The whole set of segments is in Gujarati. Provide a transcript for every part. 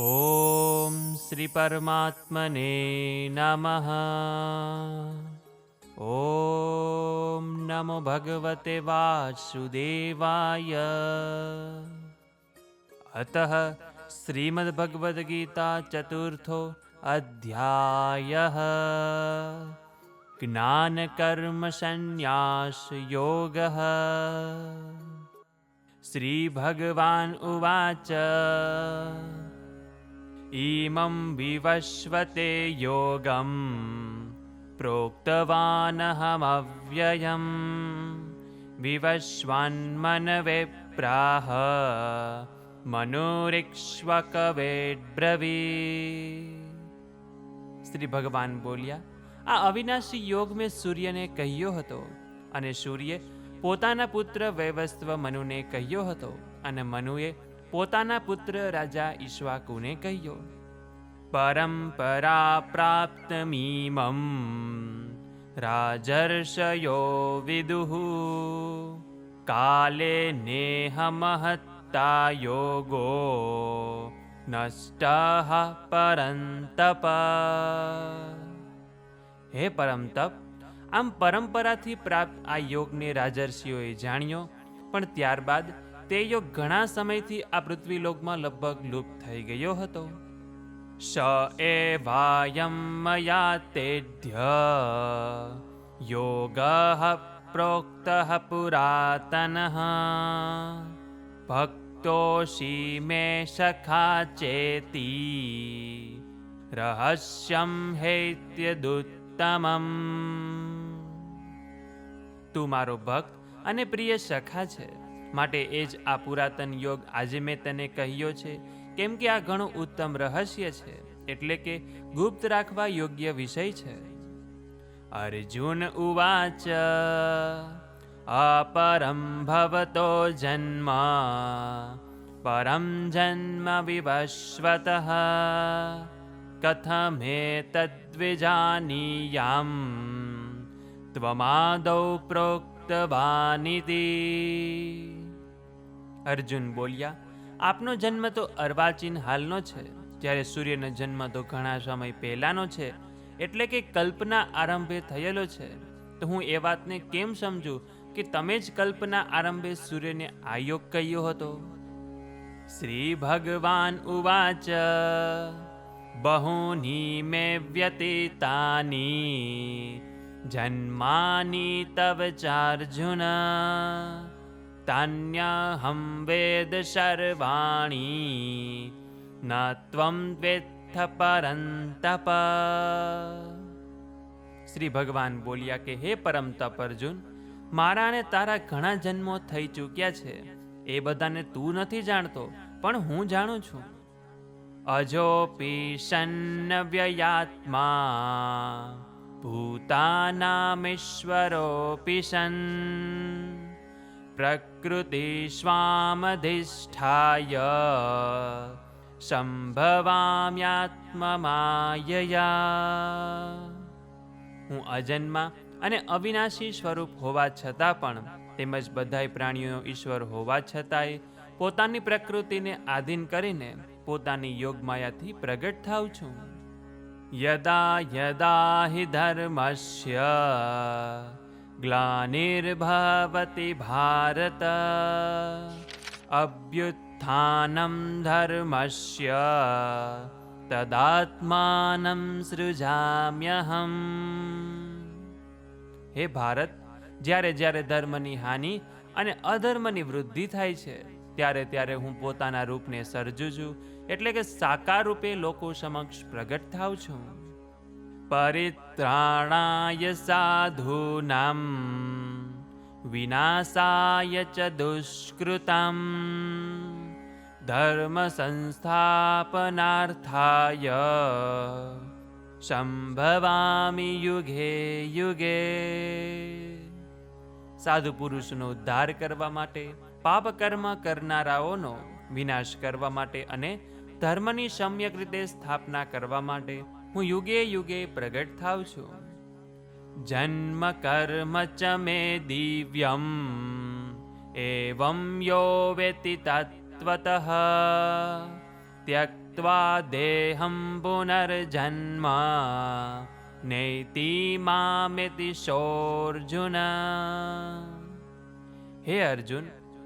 ॐ श्रीपरमात्मने नमः। ॐ नमो भगवते वासुदेवाय। अतः श्रीमद्भगवद्गीता चतुर्थो अध्यायः। ज्ञानकर्मसन्न्यासयोगः। श्रीभगवान् उवाच इमं विवस्वते योगं प्रोक्तवानहमव्ययं विवस्वान्मनवे प्राह મનોરિક્ષ્વકવેબ્રવી શ્રી ભગવાન બોલ્યા આ અવિનાશી યોગ મેં સૂર્યને કહ્યો હતો અને સૂર્ય પોતાના પુત્ર વૈવસ્વ મનુને કહ્યો હતો અને મનુએ પોતાના પુત્ર રાજા ઈશ્વાકુને કહ્યો, પરંપરા પ્રાપ્તમીમમ રાજર્ષયો વિદુહુ, કાલે નેહ મહત્તા યોગો નષ્ટ પરંતપ. હે પરમતપ, આમ પરંપરાથી પ્રાપ્ત આ યોગને રાજર્ષિઓએ જાણ્યો, પણ ત્યારબાદ તે યોગ ઘણા સમયથી આ પૃથ્વીલોકમાં લગભગ લુપ્ત થઈ ગયો હતો. સ એવાયમ મયા તેઢ્ય. યોગ પ્રોક્ત પુરાતન. ભક્તોષી મે સખા ચેતી. રહસ્યમ હૈત્યદુત્તમમ. તું મારો ભક્ત અને પ્રિય સખા છે. માટે એ જ આ પુરાતન યોગ આજે મેં તને કહ્યો છે, કેમ કે આ ઘણું ઉત્તમ રહસ્ય છે, એટલે કે ગુપ્ત રાખવા યોગ્ય વિષય છે. અર્જુન ઉવાચ, અપરમ ભવતો જન્મ, પરમ જન્મ વિવસ્વત કથમે તદ્વિજાનીયામ ત્વમાદૌ પ્રોક્તવાનિતિ અર્જુન બોલ્યા, આપનો જન્મ તો અર્વાચીન હાલનો છે. જ્યારે સૂર્યનો જન્મ તો ઘણા સમય પહેલાંનો છે, એટલે કે કલ્પના આરંભે થયેલો છે. તો હું એ વાતને કેમ સમજુ કે તમે જ કલ્પના આરંભે સૂર્યને આયોગ કહ્યો હતો? શ્રી ભગવાન ઉવાચ, બહુની મે વ્યતીતાની, જન્માની તવ ચાર્જુન તાન્યહમ વેદ સર્વાણી ન પરંતપ શ્રી ભગવાન બોલ્યા કે હે પરમ તપ અર્જુન મારા તારા ઘણા જન્મો થઈ ચૂક્યા છે. એ બધાને તું નથી જાણતો, પણ હું જાણું છું. અજોપી સન્ન વ્યયાત્મા ભૂતાનામીશ્વરોપી સન પ્રકૃતિ સ્વામધિષ્ઠાય સંભવામ્યાત્મમાયયા હું અજન્મા અને અવિનાશી સ્વરૂપ હોવા છતાં પણ તેમજ બધાય પ્રાણીઓ ઈશ્વર હોવા છતાંય પોતાની પ્રકૃતિને આધીન કરીને પોતાની યોગમાયાથી પ્રગટ થાઉં છું. યદા યદા હિ ધર્મસ્ય. ગ્લાનિર્ભવતિ ભારત अभ्युत्थानं धर्मस्य તદાત્માનમ સૃજામ્યહમ હે ભારત જ્યારે જ્યારે ધર્મની હાનિ અને અધર્મની વૃદ્ધિ થાય છે, ત્યારે ત્યારે હું પોતાના રૂપને સર્જું છું, એટલે કે સાકાર રૂપે લોકો સમક્ષ પ્રગટ થાઉં છું. પરિત્રાણાય સાધુનામ વિનાશાય ચ દુષ્કૃતમ ધર્મ સંસ્થાપનાર્થાય સંભવામી યુગે યુગે સાધુ પુરુષનો ઉદ્ધાર કરવા માટે પાપ કર્મ કરનારાઓનો વિનાશ કરવા માટે અને ધર્મની સમ્યક રીતે સ્થાપના કરવા માટે હું યુગે યુગે પ્રગટ થાવ છું. જન્મ કર્મ ચ મે દિવ્યમ, એવમ યો વેતિ તત્વત ત્યક્વા દેહં પુનર્જન્મ, નૈતિ મામેતિ શોર્જુન. હે અર્જુન,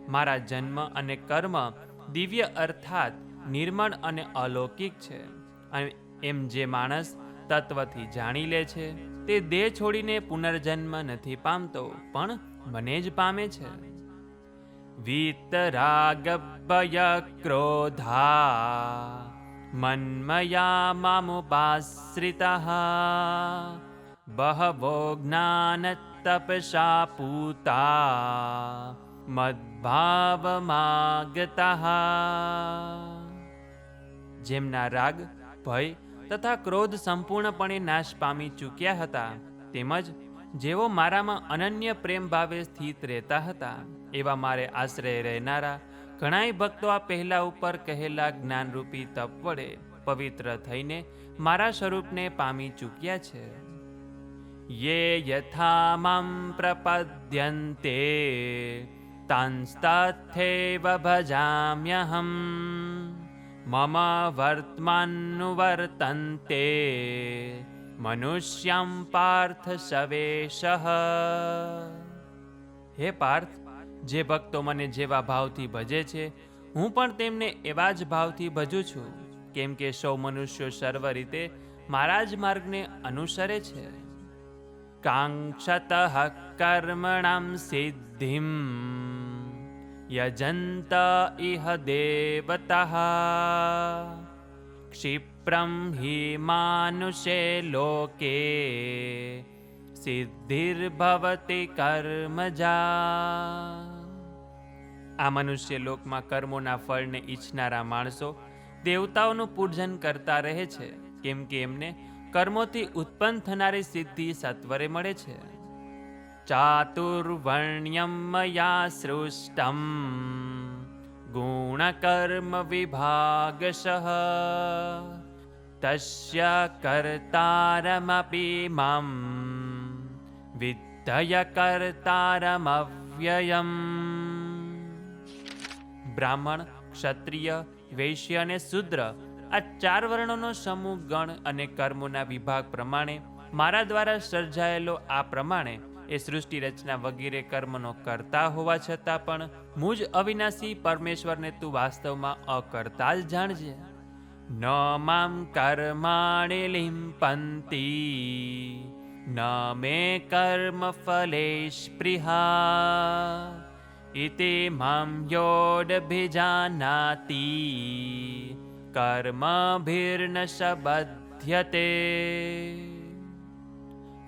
મારા જન્મ અને કર્મ દિવ્ય અર્થાત નિર્મળ અને અલૌકિક છે અને એમ જે માણસ તત્વથી જાણી લે છે, તે દેહ છોડીને પુનર્જન્મ નથી પામતો, પણ મને જ પામે છે. વીતરાગભય ક્રોધા મન્મયા મામુપાશ્રિતા બહવો જ્ઞાન તપસા પૂતા મદ્ભાવમાગતા. જેમના રાગ ભય તથા ક્રોધ સંપૂર્ણપણે નાશ પામી ચૂક્યા હતા. તેમજ જેઓ મારામાં અનન્ય પ્રેમ ભાવે સ્થિત રહેતા હતા, એવા મારે આશ્રય રહેનારા ઘણાય ભક્તો આ પહેલા ઉપર કહેલા જ્ઞાનરૂપી તપ વડે પવિત્ર થઈને મારા સ્વરૂપને પામી ચૂક્યા છે. યે યથા મામ પ્રપદ્યન્તે તાંસ્તથૈવ ભજામ્યહમ. મમ વર્તમાનુવર્તન્તે મનુષ્યમ પાર્થ સવેશ હે પાર્થ જે ભક્તો મને જેવા ભાવથી ભજે છે, હું પણ તેમને એવા જ ભાવથી ભજું છું, કેમ કે સૌ મનુષ્યો સર્વ રીતે મારા જ માર્ગને અનુસરે છે. કાંક્ષત કર્મણામ સિદ્ધિમ. યજંત ઇહ देवतः। क्षिप्रं હિ मानुषे લોકે સિદ્ધિર્ભવતી કર્મજા આ મનુષ્ય લોકમાં કર્મોના ફળને ઈચ્છનારા માણસો દેવતાઓનું પૂજન કરતા રહે છે, કેમ કે એમને કર્મોથી ઉત્પન્ન થનારી સિદ્ધિ સત્વરે મળે છે. સૃષ્ટમ ગુણકર્મ વિભાગશ તસ્ય કર્તારમપી મામ વિદ્ય કર્તારમવ્યયમ બ્રાહ્મણ ક્ષત્રિય વૈશ્ય અને શુદ્ર આ ચાર વર્ણોનો સમૂહ ગણ અને કર્મોના વિભાગ પ્રમાણે મારા દ્વારા સર્જાયેલો આ પ્રમાણે એ સૃષ્ટિ રચના વગેરે કર્મનો કરતા હોવા છતાં પણ મુજ અવિનાશી પરમેશ્વરને તું વાસ્તવમાં અકર્તા જ જાણજે. ન મામ કર્માણે લિંપંતી, ન મે કર્મ ફલે સ્પૃહા, ઇતિ મામ યોડભિજાનાતિ કર્મભિર્ન સબધ્યતે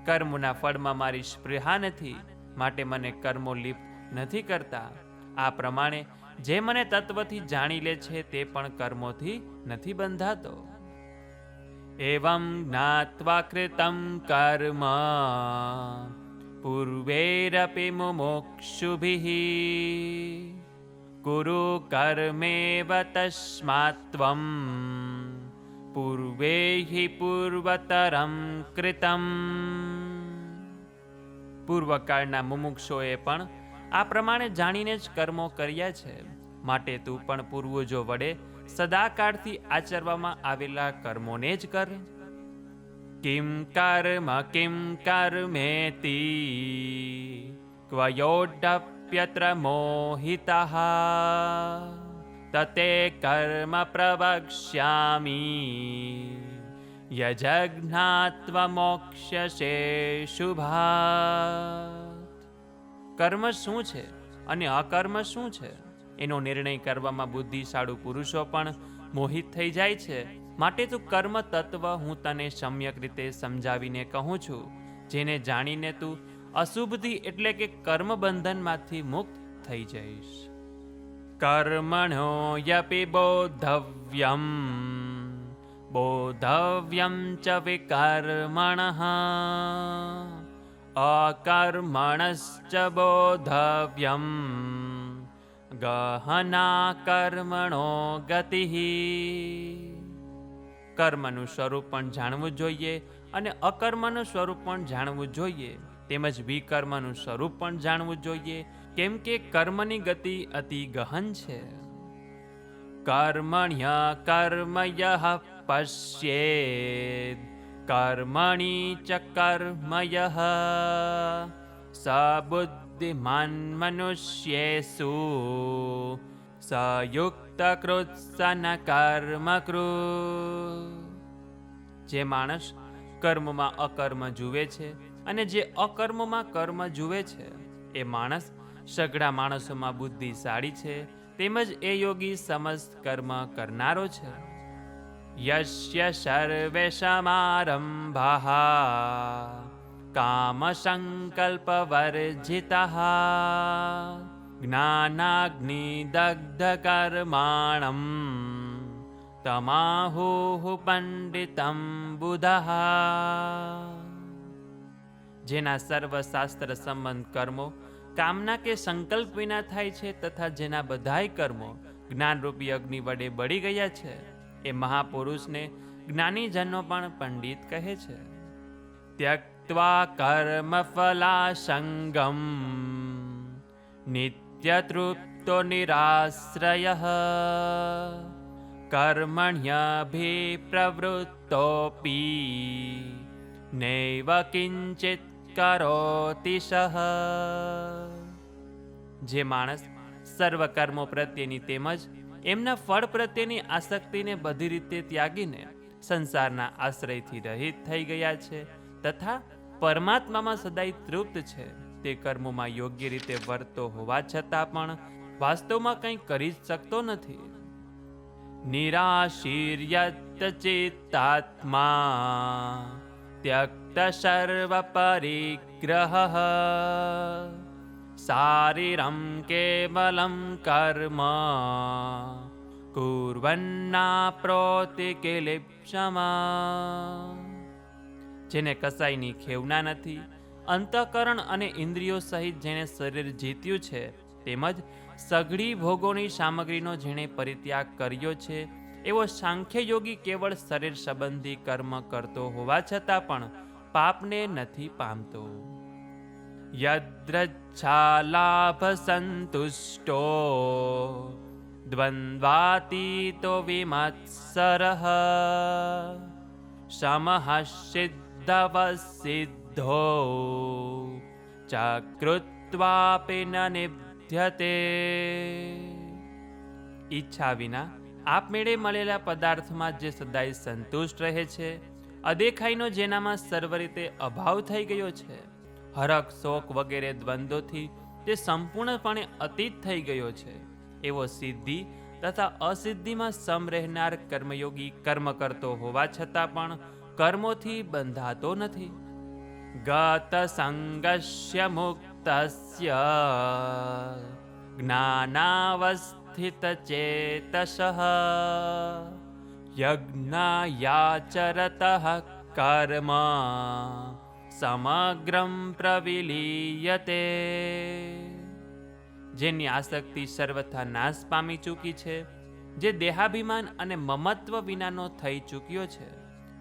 કર્મોના ફળમાં મારી સ્પૃહા નથી, માટે મને કર્મો લિપ્ત નથી કરતા. આ પ્રમાણે જે મને તત્વથી જાણી લે છે તે પણ કર્મોથી નથી બંધાતો. એવં જ્ઞાત્વા કૃતમ કર્મ. પૂર્વેરપી મુમોક્ષુભિ. કુરુ કર્મેવ તસ્માત્વમ ત્વં. પૂર્વે પૂર્વતરમ કૃતમ પૂર્વકાળના મુમુક્ષોએ પણ આ પ્રમાણે જાણીને જ કર્મો કર્યા છે. માટે તું પણ પૂર્વજો વડે સદાકાળથી આચરવામાં આવેલા કર્મોને જ કર. કિમ કર્મ, કિમ કર્મેતિ ક્વયોડપ્યત્ર મોહિતા, તતે કર્મ પ્રવક્ષ્યામિ. યજજ્ઞાત્વા શુભા કર્મ શું છે અને અકર્મ શું છે? એનો નિર્ણય કરવામાં બુદ્ધિશાળુ પુરુષો પણ મોહિત થઈ જાય છે. માટે તું કર્મ તત્વ હું તને સમ્યક રીતે સમજાવીને કહું છું. જેને જાણીને તું અશુભથી એટલે કે કર્મ બંધનમાંથી મુક્ત થઈ જઈશ. કર્મણો યપી બોધવ્યમ. બોધવ્યમ ચ વિકર્મણ અકર્મણશ્ચ બોધવ્યમ ગહના કર્મણો ગતિ કર્મનું સ્વરૂપ પણ જાણવું જોઈએ અને અકર્મનું સ્વરૂપ પણ જાણવું જોઈએ. તેમજ વિકર્મનું સ્વરૂપ પણ જાણવું જોઈએ. કેમ કે કર્મની ગતિ અતિ ગહન છે. કર્મણ્ય કર્મ પશ્યેદ કર્મણિ ચ કર્મ યઃ સ બુદ્ધિમાન મનુષ્યેષુ સ યુક્ત કૃત્સન કર્મ જે માણસ કર્મમાં અકર્મ જુએ છે અને જે અકર્મમાં કર્મ જુએ છે, એ માણસ સઘળા માણસોમાં બુદ્ધિશાળી છે, તેમજ એ યોગી સમસ્ત કર્મ કરનારો છે. સંકલ્પ વર્જિતા જ્ઞાનાગ્નિ દગ્ધ કર્માણમ તમાહુઃ પંડિતમ બુધઃ જેના સર્વશાસ્ત્ર સંબંધ કર્મો કામના કે સંકલ્પ વિના થાય છે તથા જેના બધાય કર્મો જ્ઞાનરૂપી અગ્નિ વડે બળી ગયા છે. એ મહાપુરુષને જ્ઞાનીજનો પણ પંડિત કહે છે. ત્યક્ત્વા કર્મ ફલાસંગમ નિત્યતૃપ્તો નિરાશ્રય, કર્મણ્યભિપ્રવૃત્તોપી, નૈવ કિંચિત કરોતિ સહ. જે માણસ સર્વ કર્મો પ્રત્યેની તેમજ એમના ફળ પ્રત્યેની આસક્તિને બધી રીતે ત્યાગીને સંસારના આશ્રયથી રહિત થઈ ગયા છે તથા પરમાત્મામાં સદાય તૃપ્ત છે. તે કર્મોમાં યોગ્ય રીતે વર્તો હોવા છતાં પણ વાસ્તવમાં કંઈ કરી જ શકતો નથી. નિરાશીર્યત ચેતાત્મા ત્યક્ત સર્વ પરિગ્રહ કેવલમ કર્મ કુર્વન્ના પ્રોતિ કિલિપ્સમા જેને કસાઈની ખેવના નથી, અંતઃકરણ અને ઇન્દ્રિયો સહિત જેણે શરીર જીત્યું છે, તેમજ સઘળી ભોગોની સામગ્રીનો જેણે પરિત્યાગ કર્યો છે, એવો સાંખ્ય યોગી કેવળ શરીર સંબંધી કર્મ કરતો હોવા છતાં પણ પાપને નથી પામતો. યદ્રચ્છાલાભ સંતુષ્ટો शमः सिद्धवः सिद्धो च कृत्वापि न નિભ્યતે ઈચ્છા વિના આપમેળે મળેલા પદાર્થમાં જે સદાય સંતુષ્ટ રહે છે અદેખાઈનો જેનામાં સર્વ રીતે અભાવ થઈ ગયો છે હરક શોક વગેરે દ્વંદ્વોથી તે સંપૂર્ણપણે અતીત થઈ ગયો છે. એવો સિદ્ધિ તથા અસિદ્ધિમાં સમ રહેનાર કર્મયોગી કર્મ કરતો હોવા છતાં પણ કર્મોથી બંધાતો નથી. ગત સંગસ્ય મુક્તસ્ય જ્ઞાનાવસ્થિત ચેતસ યજ્ઞાયાચરત કર્મ. સમગ્રમ પ્રવિલીયતે જેની આસક્તિ સર્વથા નાશ પામી ચૂકી છે, જે દેહાભિમાન અને મમત્વ વિનાનો થઈ ચૂક્યો છે,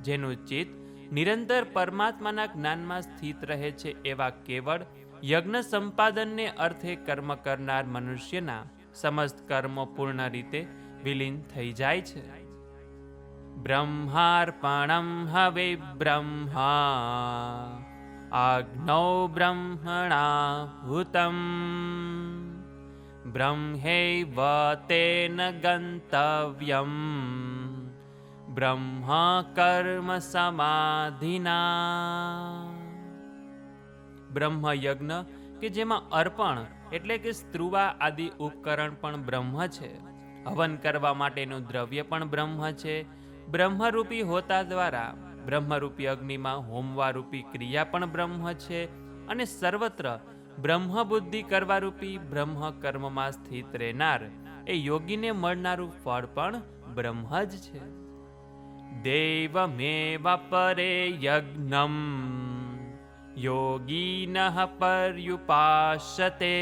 જેનું ચિત્ત નિરંતર પરમાત્માના જ્ઞાનમાં સ્થિત રહે છે એવા કેવળ યજ્ઞ સંપાદનને અર્થે કર્મ કરનાર મનુષ્યના સમસ્ત કર્મો પૂર્ણ રીતે વિલીન થઈ જાય છે. બ્રહ્માર્પણમ હવે બ્રહ્મા. આજ્ઞૌ ब्रह्मणा हुतम् ब्रह्मैव तेन સમાધિના બ્રહ્મ યજ્ઞ કે જેમાં અર્પણ એટલે કે સ્ત્રુવા આદિ ઉપકરણ પણ બ્રહ્મ છે હવન કરવા માટેનું દ્રવ્ય પણ બ્રહ્મ છે બ્રહ્મરૂપી હોતા દ્વારા બ્રહ્મરૂપી અગ્નિમાં હોમવારૂપી ક્રિયા પણ બ્રહ્મ છે અને સર્વત્ર બ્રહ્મ બુદ્ધિ કરવારૂપી બ્રહ્મ કર્મમાં સ્થિત રહેનાર એ યોગીને મળનારું ફળ પણ બ્રહ્મ જ છે. દેવમેવ પરે યજ્ઞમ, યોગીનઃ પર્યુપાશતે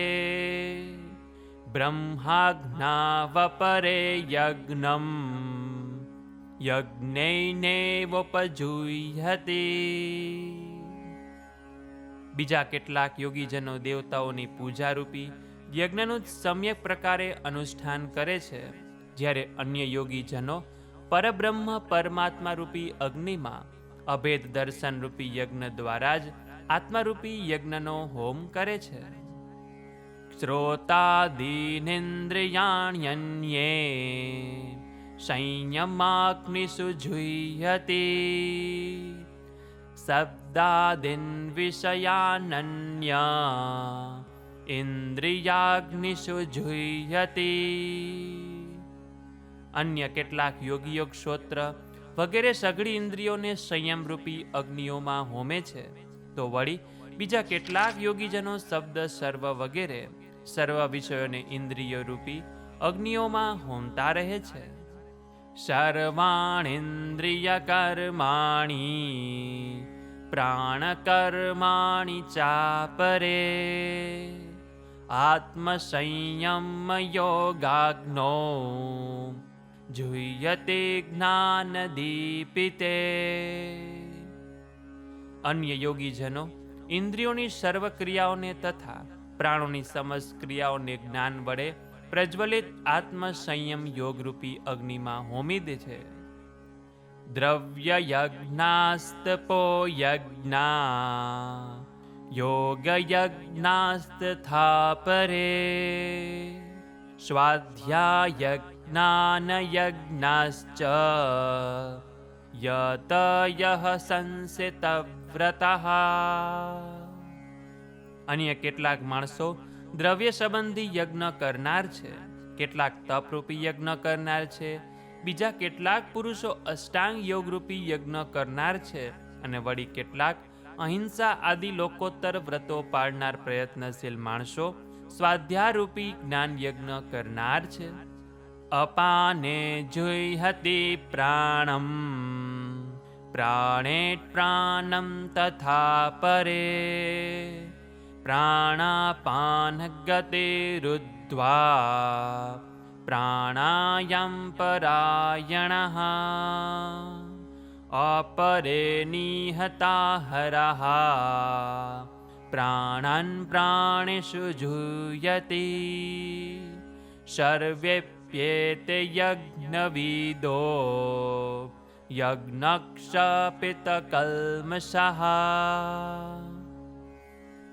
બ્રહ્માજ્ઞાવપરે યજ્ઞમ. યજ્ઞૈનેવોપજુહ્યતે બીજા કેટલાક યોગીજનો દેવતાઓની પૂજારૂપી યજ્ઞનું સમ્યક પ્રકારે અનુષ્ઠાન કરે છે. જ્યારે અન્ય યોગીજનો પરબ્રહ્મ પરમાત્મા રૂપી અગ્નિમાં અભેદ દર્શન રૂપી યજ્ઞ દ્વારા જ આત્મારૂપી યજ્ઞનો હોમ કરે છે. શ્રોતાદીનેન્દ્રિયાણ્યન્યે જુહ્યતિ શબ્દાદિન વિષયાનન્ય ઇન્દ્રિયાગ્નિષુ જુહ્યતિ અન્ય કેટલાક યોગીયો ક્ષોત્ર વગેરે સઘળી ઇન્દ્રિયોને સંયમરૂપી અગ્નિઓમાં હોમે છે, તો વળી બીજા કેટલાક યોગીજનો શબ્દ સર્વ વગેરે, સર્વ વિષયોને ઇન્દ્રિયો રૂપી અગ્નિઓમાં હોમતા રહે છે. સર્વાણિન્દ્રિય કર્માણી પ્રાણ કર્માણી ચાપરે આત્મસંયમ યોગાગ્નો જુયતે જ્ઞાન દીપિતે અન્ય યોગીજનો ઇન્દ્રિયોની સર્વ ક્રિયાઓને તથા પ્રાણોની સમસ્ત ક્રિયાઓને જ્ઞાન વડે પ્રજ્વલિત આત્મ સંયમ યોગરૂપી અગ્નિમાં હોમી દે છે. દ્રવ્ય યજ્ઞાસ્તપો યજ્ઞા યોગ યજ્ઞાસ્તથા પરે યજ્ઞાશ્ચ યતયઃ સંસિતવ્રતઃ. અન્ય કેટલાક માણસો દ્રવ્ય સંબંધી યજ્ઞ કરનાર છે. કેટલાક તપરૂપી યજ્ઞ કરનાર છે. બીજા કેટલાક પુરુષો અષ્ટાંગ યોગરૂપી યજ્ઞ કરનાર છે અને વળી કેટલાક અહિંસા આદિ લોકોત્તર વ્રતો પાળનાર પ્રયત્નશીલ માણસો સ્વાધ્યારૂપી જ્ઞાન યજ્ઞ કરનાર છે. અપાને જુહ્યતિ પ્રાણમ, પ્રાણે પ્રાણમ તથા પરે. प्राणापानगतिरुद्ध्वा प्राणायां परायणः। अपरे निहता हरः। प्राणान् प्राणिषु जूयति सर्वेप्येते यज्ञविदो। यज्ञक्षपितकल्मषः।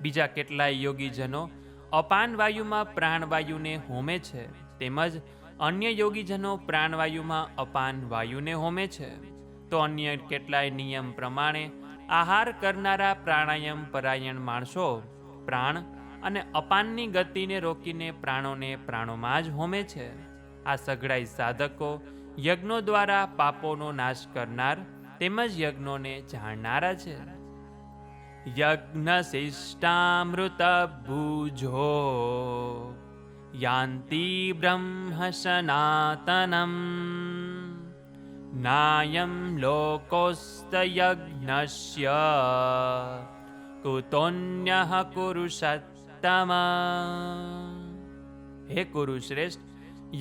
બીજા કેટલાય યોગીજનો અપાન વાયુમાં પ્રાણવાયુને હોમે છે, તેમજ અન્ય યોગીજનો પ્રાણવાયુમાં અપાન વાયુને હોમે છે. તો અન્ય કેટલાય નિયમ પ્રમાણે, આહાર કરનારા પ્રાણાયામ પરાયણ માણસો પ્રાણ અને અપાનની ગતિને રોકીને પ્રાણોને પ્રાણોમાં જ હોમે છે. આ સઘળાઈ સાધકો યજ્ઞો દ્વારા પાપોનો નાશ કરનાર તેમજ યજ્ઞોને જાણનારા છે. યજ્ઞશિષ્ટામૃત ભુજો યાન્તિ બ્રહ્મ સનાતનમ નાયમ લોકોસ્તયજ્ઞસ્ય કુતોન્યઃ કુરુષત્તમ હે કુરુશ્રેષ્ઠ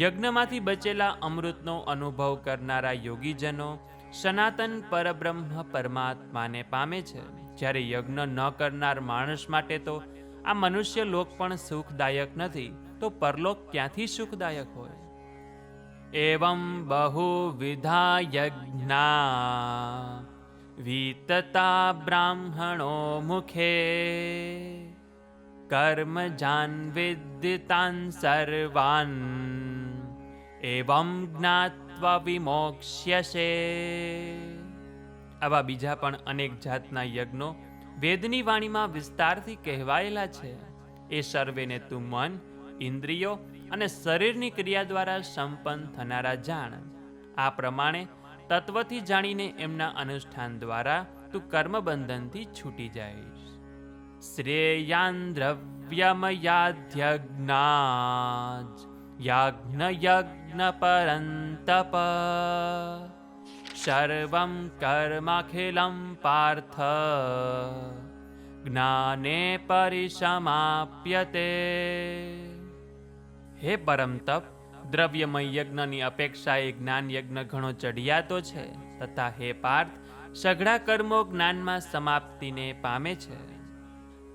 યજ્ઞમાંથી બચેલા અમૃતનો અનુભવ કરનારા યોગીજનો સનાતન પરબ્રહ્મ પરમાત્માને પામે છે. જ્યારે યજ્ઞ ન કરનાર માણસ માટે તો આ મનુષ્ય લોક પણ સુખદાયક નથી, તો પરલોક ક્યાંથી સુખદાયક હોય? એવં બહુવિધા યજ્ઞા વીતતા બ્રાહ્મણો મુખે. કર્મ જાન વિદ્યતાન સર્વાન એવં જ્ઞાત્વા વિમોક્ષ્યસે. આવા બીજા પણ અનેક જાતના યજ્ઞો વેદની વાણીમાં વિસ્તારથી કહેવાયેલા છે. એ સર્વેને તું મન, ઇન્દ્રિયો અને શરીરની ક્રિયા દ્વારા સંપન્ન થનારા જાણ. આ પ્રમાણે તત્વથી જાણીને એમના અનુષ્ઠાન દ્વારા તું કર્મબંધનથી છૂટી જઈશ. શ્રેયાન દ્રવ્યમયાધ્યજ્ઞાજ યાજ્ઞ યજ્ઞ પરંતપ. સર્વં कर्मखिलं પાર્થ જ્ઞાને પરિસમાપ્યતે હે પરમ તપ દ્રવ્યમય યજ્ઞની અપેક્ષાએ જ્ઞાન યજ્ઞ ઘણો ચઢિયાતો છે, તથા હે પાર્થ, સઘળા કર્મો જ્ઞાનમાં સમાપ્તિને પામે છે.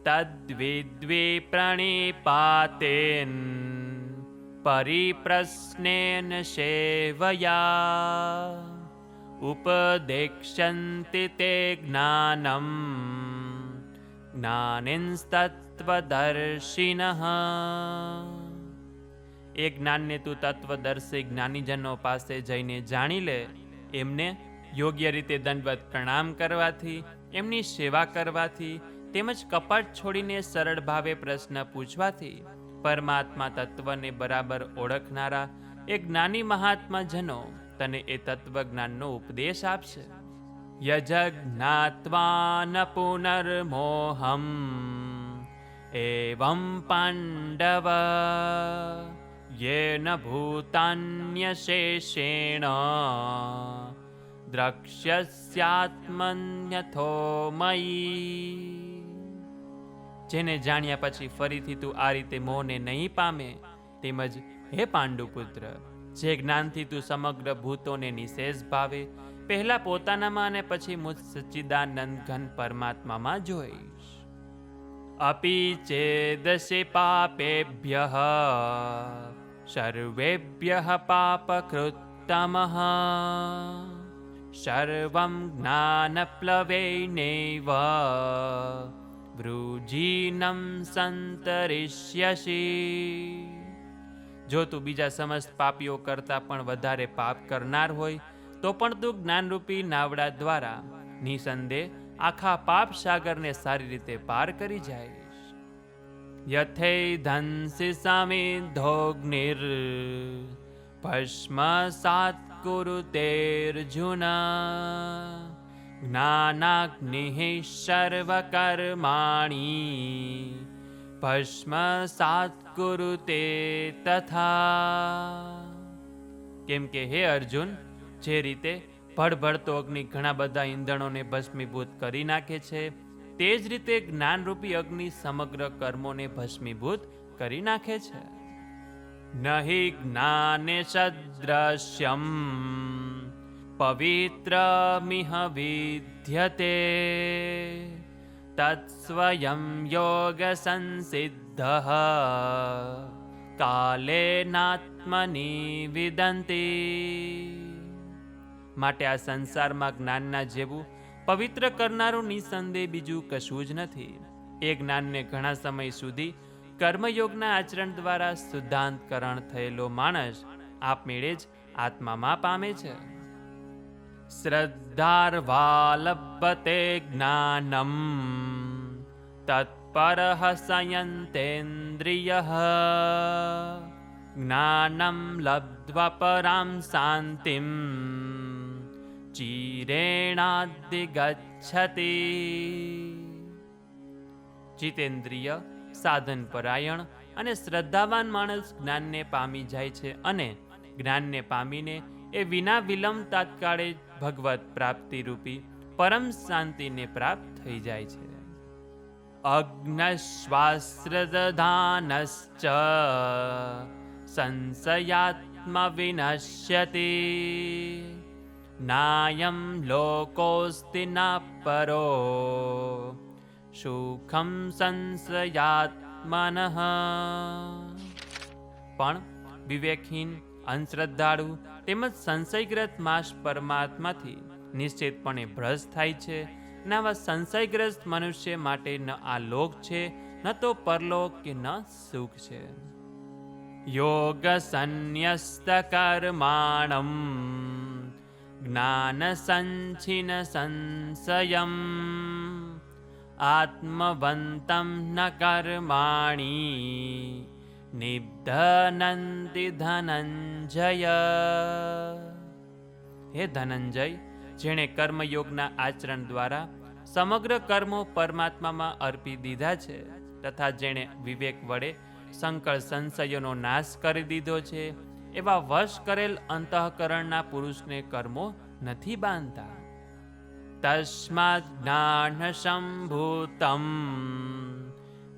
તદ્વિદ્વે પ્રણિપાતેન, પરિપ્રશ્નેન સેવયા। ઉપદેક્ષ્યન્તિ તે જ્ઞાનમ જ્ઞાનિન્સ્તત્વદર્શિનઃ એ જ્ઞાનને તું તત્વદર્શી જ્ઞાનીજનો પાસે જઈને જાણી લે એમને યોગ્ય રીતે દંડવત પ્રણામ કરવાથી એમની સેવા કરવાથી તેમજ કપટ છોડીને સરળ ભાવે પ્રશ્ન પૂછવાથી પરમાત્મા તત્વને બરાબર ઓળખનારા એ જ્ઞાની મહાત્મા જનો તને એ તત્વજ્ઞાનનો ઉપદેશ આપશે. યજજ્ઞાત્વા ન પુનર્મોહમ એવં પાંડવ યેન ભૂતાન્યશેષેણ દ્રક્ષ્યસ્યાત્મન્યથો મયી. જેને જાણ્યા પછી ફરીથી તું આ રીતે મોહને નહીં પામે, તેમજ હે પાંડુપુત્ર જે જ્ઞાનથી તું સમગ્ર ભૂતોને નિશેષ ભાવે, પહેલા પોતાનામાં અને પછી મુજ સચ્ચિદાનંદ ઘન પરમાત્મામાં જોઈશ. અપી ચેદશે પાપેભ્ય, સર્વેભ્ય પાપકૃતમ સર્વં જ્ઞાનપ્લવેનૈવ, વૃજીનમ સંતરિષ્યસી. જો તું બીજા સમસ્ત પાપીઓ કરતા પણ વધારે પાપ કરનાર હોય, તો પણ તું જ્ઞાનરૂપી નાવડા દ્વારા નિસંદેહ આખા પાપ સાગરને સારી રીતે પાર કરી જાય. યથે ધનસી સમિધોગ્નિર ભસ્મ સાત કુરુતેર્જુના જ્ઞાનાગ્નિ સર્વકર્માણી, ભસ્મ સાત કુરુતે તથા કેમ કે હે અર્જુન જે રીતે ભડભડતો અગ્નિ ઘણા બધા ઈંધણોને ભસ્મીભૂત કરી નાખે છે, તે જ રીતે જ્ઞાનરૂપી અગ્નિ સમગ્ર કર્મોને ભસ્મીભૂત કરી નાખે છે. નહીં જ્ઞાને સદ્રશ્યમ, પવિત્રમિહ વિદ્યતે, તત્સ્વયં યોગ સંસિદ્ધ કાલેનાત્મની વિદંતી માટે આ સંસારમાં જ્ઞાનના જેવું પવિત્ર કરનારું નિસંદેહ બીજું કશું જ નથી. એ જ્ઞાનને ઘણા સમય સુધી કર્મયોગના આચરણ દ્વારા શુદ્ધાંતકરણ થયેલો માણસ આપમેળે જ આત્મામાં પામે છે. શ્રદ્ધાર્વાલભતે જ્ઞાનમ સંયંતેન્દ્રિય જ્ઞાનમ લબ્ધ્વા પરામ શાંતિમ ચિરેણાદિગચ્છતિ જીતેન્દ્રિય સાધન પરાયણ અને શ્રદ્ધાવાન માણસ જ્ઞાનને પામી જાય છે અને જ્ઞાનને પામીને એ વિના વિલંબ તાત્કાળે ભગવત પ્રાપ્તિ રૂપી પરમ શાંતિને પ્રાપ્ત થઈ જાય છે. અગ્નશ્વાસ્રદધાનશ્ચ સંશયાત્મા વિનશ્યતિ નાયમ न परो। સુખમ સંશયાત્મન પણ વિવેકહીન અંધશ્રદ્ધાળુ તેમજ સંશયગ્રસ્ત માસ પરમાત્માથી નિશ્ચિતપણે ભ્રષ્ટ થાય છે ને આવા સંશયગ્રસ્ત મનુષ્ય માટે ન આ લોક છે, ન તો પરલોક કે ન સુખ છે. યોગ સંન્યસ્ત કર્માણમ, જ્ઞાન સંચિન સંશયમ, આત્મવંતમ ન કર્માણી, નિબ્ધનંતિ ધનંજય. હે ધનંજય જેણે કર્મયોગના આચરણ દ્વારા સમગ્ર કર્મો પરમાત્મામાં અર્પી દીધા છે તથા જેણે વિવેક વડે સંકળ સંશયોનો નાશ કરી દીધો છે, એવા વશ કરેલ અંતઃકરણના પુરુષને કર્મો નથી બાંધતા. તસ્માદ જ્ઞાન સંભૂતમ,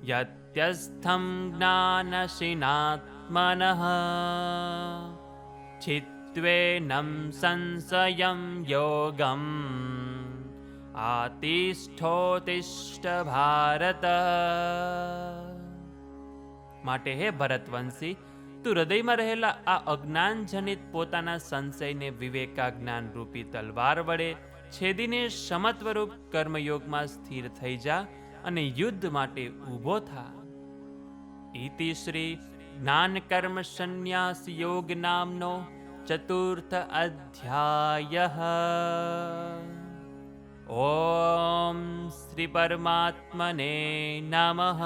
યત્યસ્થમ જ્ઞાનશીનાત્મન ચિત્વેનમ संशयं योगम्। આતિષ્ઠોતિષ્ઠ ભારત માટે હે ભરતવંશી તું હૃદયમાં રહેલા આ અજ્ઞાનજનિત પોતાના સંશયને વિવેકાજ્ઞાન રૂપી તલવાર વડે છેદીને સમત્વરૂપ કર્મયોગમાં સ્થિર થઈ જા અને યુદ્ધ માટે ઊભો થા. ઇતિ શ્રી જ્ઞાન કર્મ સંન્યાસ યોગ નામનો चतुर्थ अध्यायः। ॐ श्रीपरमात्मने नमः।